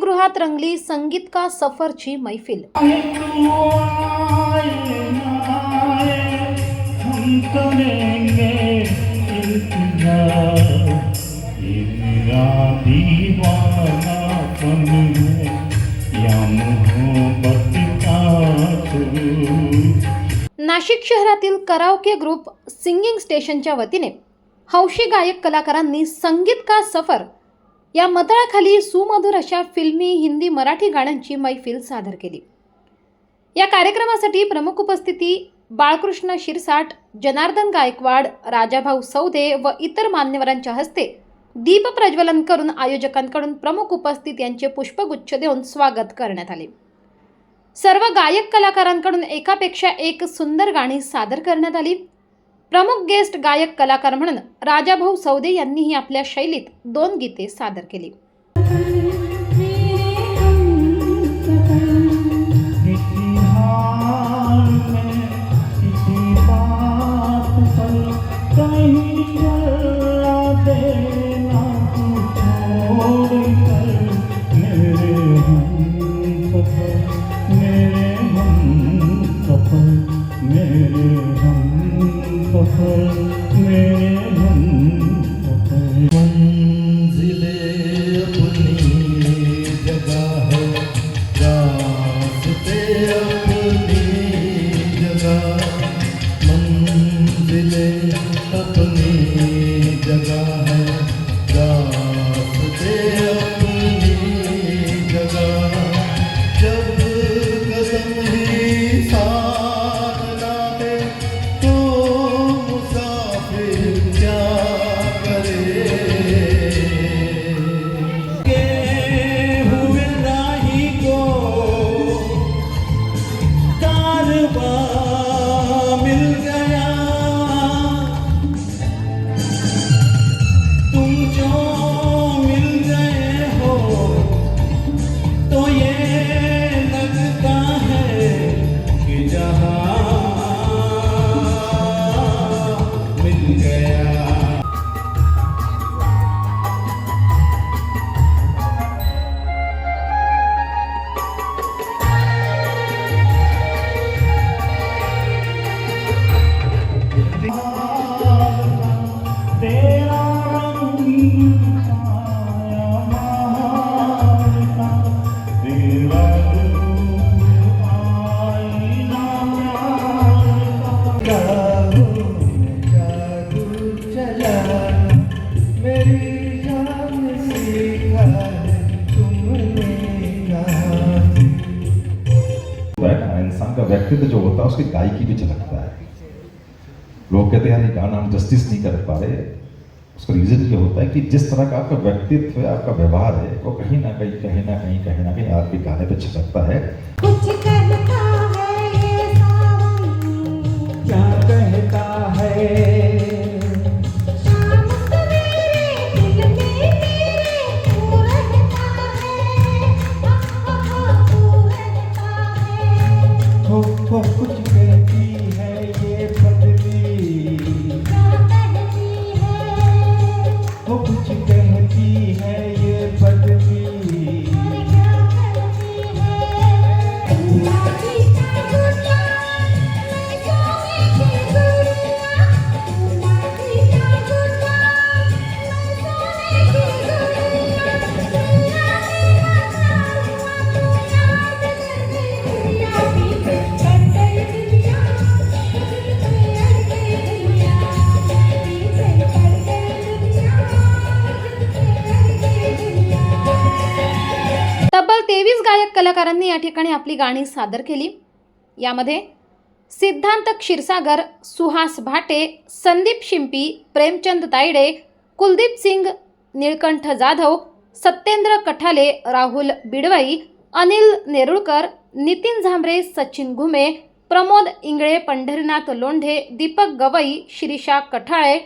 गृहात रंगली संगीत का सफरची मैफिल? नाशिक शहरातील कराओके ग्रुप सिंगिंग स्टेशनच्या वतीने हौशी गायक कलाकारांनी संगीत का सफर? या मतळाखाली सुमधुर अशा फिल्मी हिंदी मराठी गाण्यांची मैफिल सादर केली. या कार्यक्रमासाठी प्रमुख उपस्थिती बाळकृष्ण शिरसाट जनार्दन गायकवाड राजाभाऊ सौदे व इतर मान्यवरांच्या हस्ते दीप प्रज्वलन करून आयोजकांकडून प्रमुख उपस्थित यांचे पुष्पगुच्छ देऊन स्वागत करण्यात आले. सर्व गायक कलाकारांकडून एकापेक्षा एक सुंदर गाणी सादर करण्यात आली. प्रमुख गेस्ट गायक कलाकार म्हणून राजाभाऊ सौदे यांनीही आपल्या शैलीत दोन गीते सादर केली. मेरे हम सफर का व्यक्तित्व जो होता है उसकी गायकी भी झलकता है। लोग कहते हैं यार ये गाना हम जस्टिस नहीं कर पा रहे। उसका रीजन ये होता है कि जिस तरह का आपका व्यक्तित्व है आपका व्यवहार है वो कहीं ना कहीं कहीं ना कहीं कहीं ना कहीं आपके गाने पे है। कहता है क्या कहता है? कलाकारांनी या ठिकाणी आपली गाणी सादर केली. यामध्ये सिद्धांत क्षीरसागर सुहास भाटे संदीप शिंपी प्रेमचंद तायडे कुलदीप सिंग निळकंठ जाधव सत्येंद्र कठाले राहुल बिडवाई अनिल नेरुळकर नितीन झांबरे सचिन घुमे प्रमोद इंगळे पंढरीनाथ लोंढे दीपक गवई शिरीषा कठाळे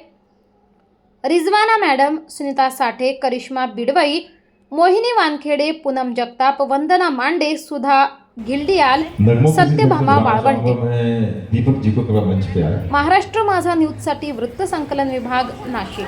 रिजवाना मॅडम सुनीता साठे करिश्मा बिडवई मोहिनी वानखेडे पूनम जगताप वंदना मांडे सुधा की सत्यभामा बाळवंटे. दीपक महाराष्ट्र माझा न्यूजसाठी वृत्त संकलन विभाग नाशिक.